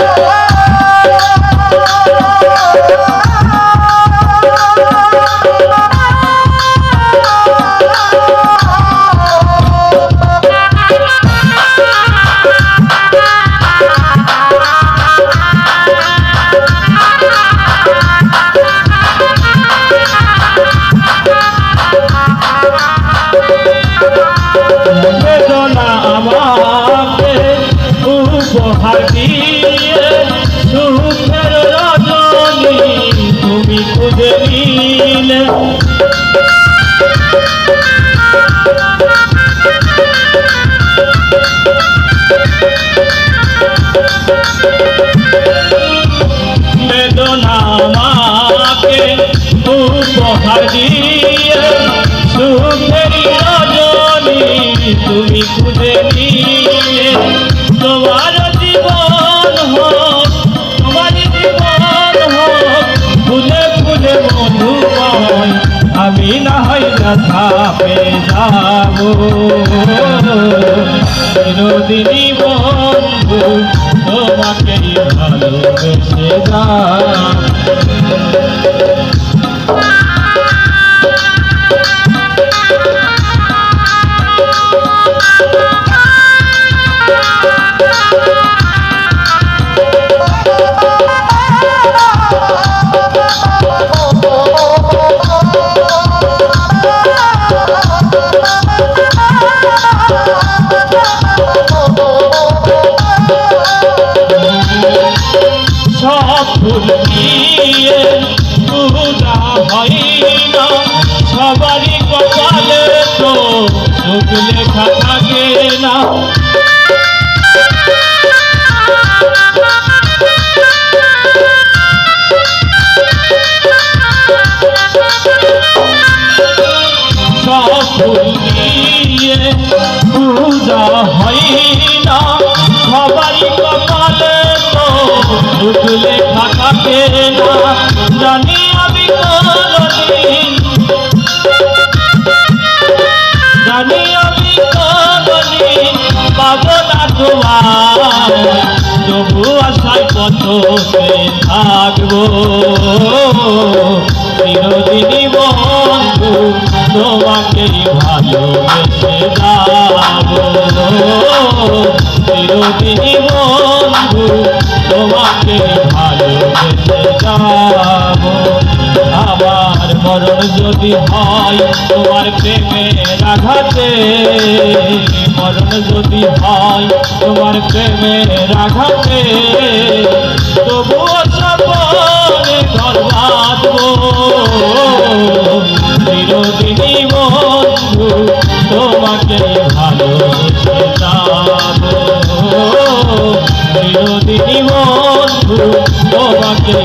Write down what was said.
oh, oh, oh. বেদনা আমাকে উপহার দিয়ে সুখের রজনী তুমি খুঁজে নিলে তোমার জীবন বিনোদিনী বন্ধু তোমাকে ভালোবেসে যাব দিয়ে পূজা হয় না। সবারই কপালে তো সুখ লেখা থাকে না। পূজা হয় না। তোমার তবু আশায় কত থাকব চিরদিনই বন্ধু তোমাকেই ভালোবেসে যাব চিরদিনই বন্ধু তোমাকে মরণ যদি হয়, তোমার প্রেমের আঘাতে মরণ যদি হয়, তোমার প্রেমের আঘাতে তবুও সপনে ঘর তোমাকে ভালোবেসে যাব চিরদিনই বন্ধু, তোমাকে